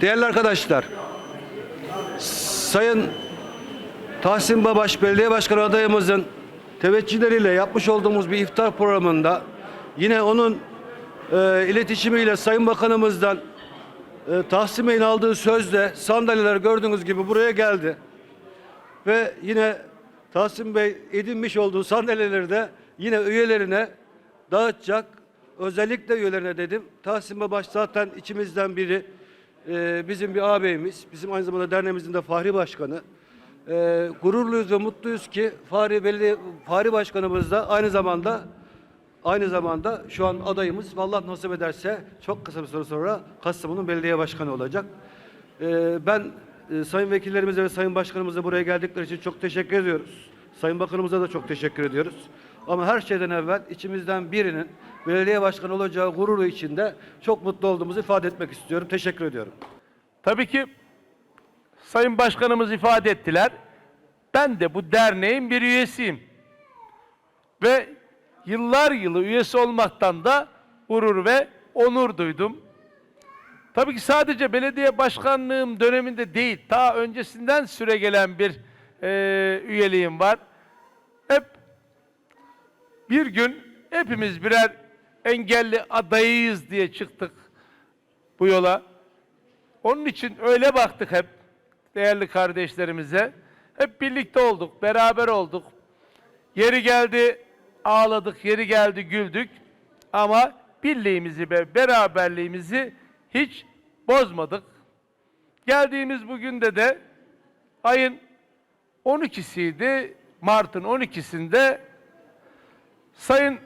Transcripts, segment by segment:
Değerli arkadaşlar, Sayın Tahsin Babaş Belediye Başkanı adayımızın teveccühleriyle yapmış olduğumuz bir iftar programında yine onun e, iletişimiyle Sayın Bakanımızdan e, Tahsin Bey'in aldığı sözle sandalyeler gördüğünüz gibi buraya geldi. Ve yine Tahsin Bey edinmiş olduğu sandalyeleri de yine üyelerine dağıtacak. Özellikle üyelerine dedim. Tahsin Babaş zaten içimizden biri. Ee, bizim bir ağabeyimiz. Bizim aynı zamanda derneğimizin de Fahri Başkanı. Ee, gururluyuz ve mutluyuz ki Fahri Belediye Fahri Başkanımız da aynı zamanda aynı zamanda şu an adayımız. Allah nasip ederse çok kısa bir süre sonra Kastamonu'nun belediye başkanı olacak. Ee, ben e, sayın vekillerimize ve sayın başkanımıza buraya geldikleri için çok teşekkür ediyoruz. Sayın bakanımıza da çok teşekkür ediyoruz. Ama her şeyden evvel içimizden birinin belediye başkanı olacağı gururu içinde çok mutlu olduğumuzu ifade etmek istiyorum. Teşekkür ediyorum. Tabii ki Sayın Başkanımız ifade ettiler. Ben de bu derneğin bir üyesiyim. Ve yıllar yılı üyesi olmaktan da gurur ve onur duydum. Tabii ki sadece belediye başkanlığım döneminde değil, ta öncesinden süre gelen bir eee, üyeliğim var. Hep bir gün hepimiz birer engelli adayıyız diye çıktık bu yola. Onun için öyle baktık hep değerli kardeşlerimize. Hep birlikte olduk, beraber olduk. Yeri geldi ağladık, yeri geldi güldük. Ama birliğimizi ve beraberliğimizi hiç bozmadık. Geldiğimiz bugün de de ayın 12'siydi. Mart'ın 12'sinde Sayın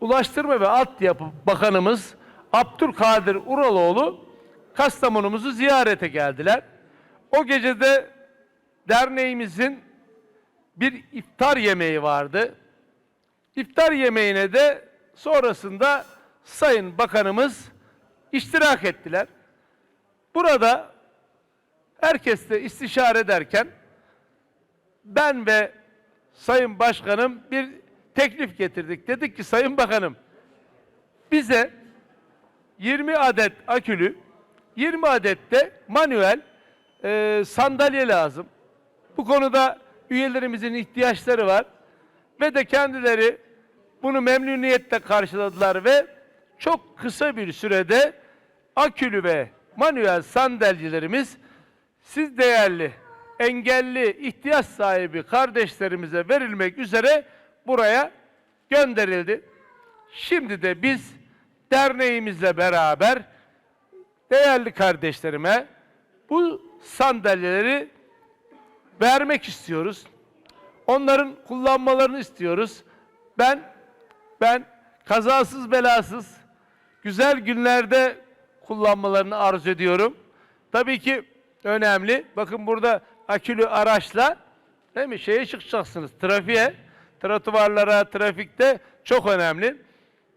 Ulaştırma ve Altyapı Bakanımız Abdülkadir Uraloğlu Kastamonumuzu ziyarete geldiler. O gecede derneğimizin bir iftar yemeği vardı. İftar yemeğine de sonrasında Sayın Bakanımız iştirak ettiler. Burada herkesle istişare ederken ben ve Sayın Başkanım bir teklif getirdik. Dedik ki Sayın Bakanım bize 20 adet akülü, 20 adet de manuel e, sandalye lazım. Bu konuda üyelerimizin ihtiyaçları var ve de kendileri bunu memnuniyetle karşıladılar ve çok kısa bir sürede akülü ve manuel sandalyelerimiz siz değerli engelli ihtiyaç sahibi kardeşlerimize verilmek üzere buraya gönderildi. Şimdi de biz derneğimizle beraber değerli kardeşlerime bu sandalyeleri vermek istiyoruz. Onların kullanmalarını istiyoruz. Ben ben kazasız belasız güzel günlerde kullanmalarını arzu ediyorum. Tabii ki önemli. Bakın burada akülü araçla değil mi? Şeye çıkacaksınız. Trafiğe, trotuvarlara, trafikte çok önemli.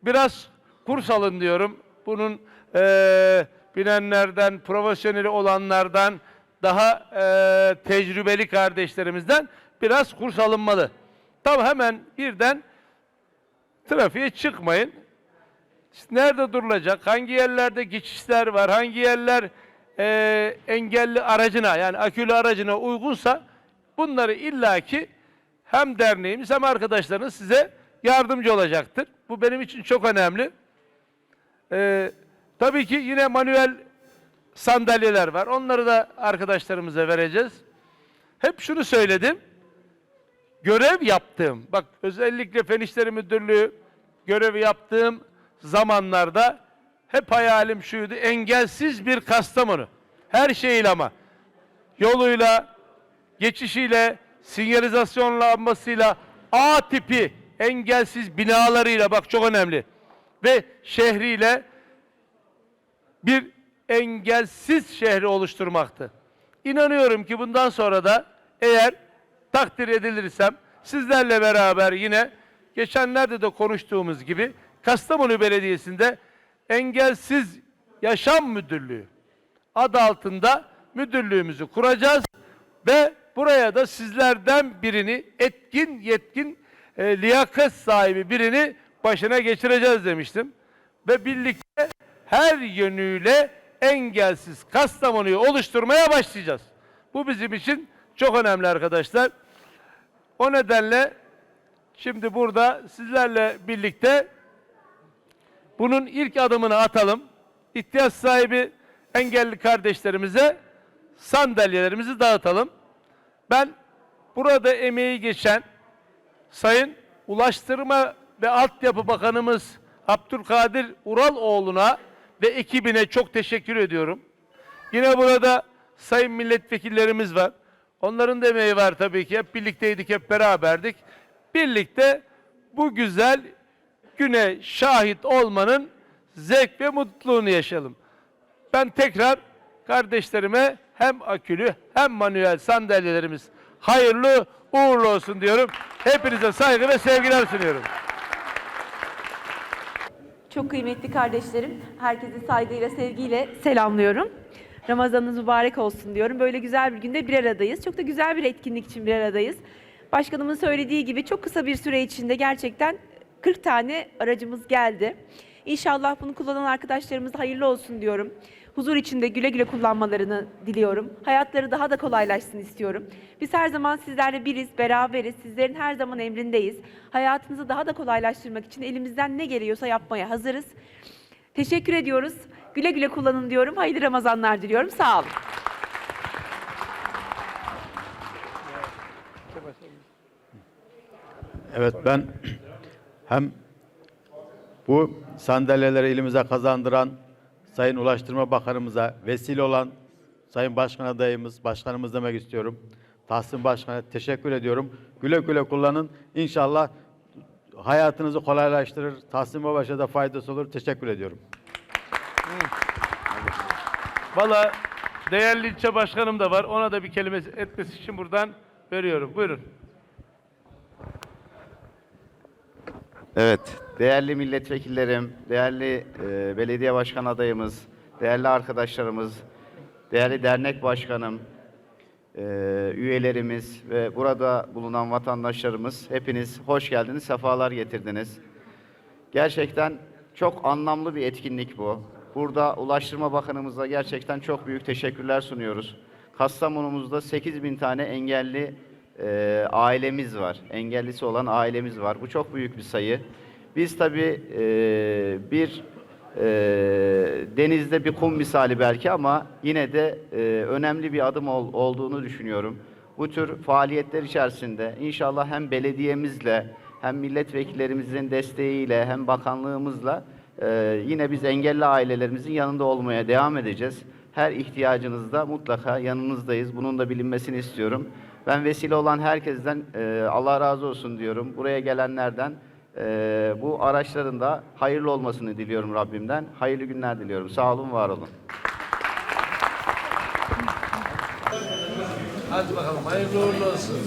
Biraz kurs alın diyorum. Bunun eee binenlerden, profesyoneli olanlardan, daha eee, tecrübeli kardeşlerimizden biraz kurs alınmalı. Tam hemen birden trafiğe çıkmayın. Nerede durulacak? Hangi yerlerde geçişler var? Hangi yerler eee, engelli aracına yani akülü aracına uygunsa bunları illaki hem derneğimiz hem arkadaşlarınız size yardımcı olacaktır. Bu benim için çok önemli. Eee, tabii ki yine manuel sandalyeler var. Onları da arkadaşlarımıza vereceğiz. Hep şunu söyledim. Görev yaptığım, bak özellikle Fen İşleri Müdürlüğü görevi yaptığım zamanlarda hep hayalim şuydu. Engelsiz bir Kastamonu. Her şeyiyle ama. Yoluyla, geçişiyle, sinyalizasyon lambasıyla, A tipi engelsiz binalarıyla bak çok önemli. Ve şehriyle bir engelsiz şehri oluşturmaktı. İnanıyorum ki bundan sonra da eğer takdir edilirsem sizlerle beraber yine geçenlerde de konuştuğumuz gibi Kastamonu Belediyesi'nde Engelsiz Yaşam Müdürlüğü adı altında müdürlüğümüzü kuracağız ve buraya da sizlerden birini etkin, yetkin, e, liyakat sahibi birini başına geçireceğiz demiştim. Ve birlikte her yönüyle engelsiz Kastamonu'yu oluşturmaya başlayacağız. Bu bizim için çok önemli arkadaşlar. O nedenle şimdi burada sizlerle birlikte bunun ilk adımını atalım. İhtiyaç sahibi engelli kardeşlerimize sandalyelerimizi dağıtalım. Ben burada emeği geçen Sayın Ulaştırma ve Altyapı Bakanımız Abdülkadir Uraloğlu'na ve ekibine çok teşekkür ediyorum. Yine burada sayın milletvekillerimiz var. Onların da emeği var tabii ki. Hep birlikteydik, hep beraberdik. Birlikte bu güzel güne şahit olmanın zevk ve mutluluğunu yaşayalım. Ben tekrar kardeşlerime hem akülü hem manuel sandalyelerimiz hayırlı uğurlu olsun diyorum. Hepinize saygı ve sevgiler sunuyorum. Çok kıymetli kardeşlerim, herkesi saygıyla, sevgiyle selamlıyorum. Ramazanınız mübarek olsun diyorum. Böyle güzel bir günde bir aradayız. Çok da güzel bir etkinlik için bir aradayız. Başkanımın söylediği gibi çok kısa bir süre içinde gerçekten 40 tane aracımız geldi. İnşallah bunu kullanan arkadaşlarımız hayırlı olsun diyorum. Huzur içinde güle güle kullanmalarını diliyorum. Hayatları daha da kolaylaşsın istiyorum. Biz her zaman sizlerle biriz, beraberiz. Sizlerin her zaman emrindeyiz. Hayatınızı daha da kolaylaştırmak için elimizden ne geliyorsa yapmaya hazırız. Teşekkür ediyoruz. Güle güle kullanın diyorum. Hayırlı Ramazanlar diliyorum. Sağ olun. Evet ben hem bu sandalyeleri elimize kazandıran Sayın Ulaştırma Bakanımıza vesile olan Sayın Başkan adayımız, başkanımız demek istiyorum. Tahsin Başkan'a teşekkür ediyorum. Güle güle kullanın. İnşallah hayatınızı kolaylaştırır. Tahsin Babaş'a da faydası olur. Teşekkür ediyorum. Valla değerli ilçe başkanım da var. Ona da bir kelime etmesi için buradan veriyorum. Buyurun. Evet, değerli milletvekillerim, değerli e, belediye başkan adayımız, değerli arkadaşlarımız, değerli dernek başkanım, e, üyelerimiz ve burada bulunan vatandaşlarımız hepiniz hoş geldiniz, sefalar getirdiniz. Gerçekten çok anlamlı bir etkinlik bu. Burada Ulaştırma Bakanımıza gerçekten çok büyük teşekkürler sunuyoruz. Kastamonumuzda 8 bin tane engelli e, ailemiz var. Engellisi olan ailemiz var. Bu çok büyük bir sayı. Biz tabii e, bir e, denizde bir kum misali belki ama yine de e, önemli bir adım ol- olduğunu düşünüyorum. Bu tür faaliyetler içerisinde inşallah hem belediyemizle hem milletvekillerimizin desteğiyle hem bakanlığımızla e, yine biz engelli ailelerimizin yanında olmaya devam edeceğiz. Her ihtiyacınızda mutlaka yanınızdayız. Bunun da bilinmesini istiyorum. Ben vesile olan herkesten e, Allah razı olsun diyorum. Buraya gelenlerden e, bu araçların da hayırlı olmasını diliyorum Rabbimden. Hayırlı günler diliyorum. Sağ olun, var olun. Hadi bakalım hayırlı uğurlu olsun.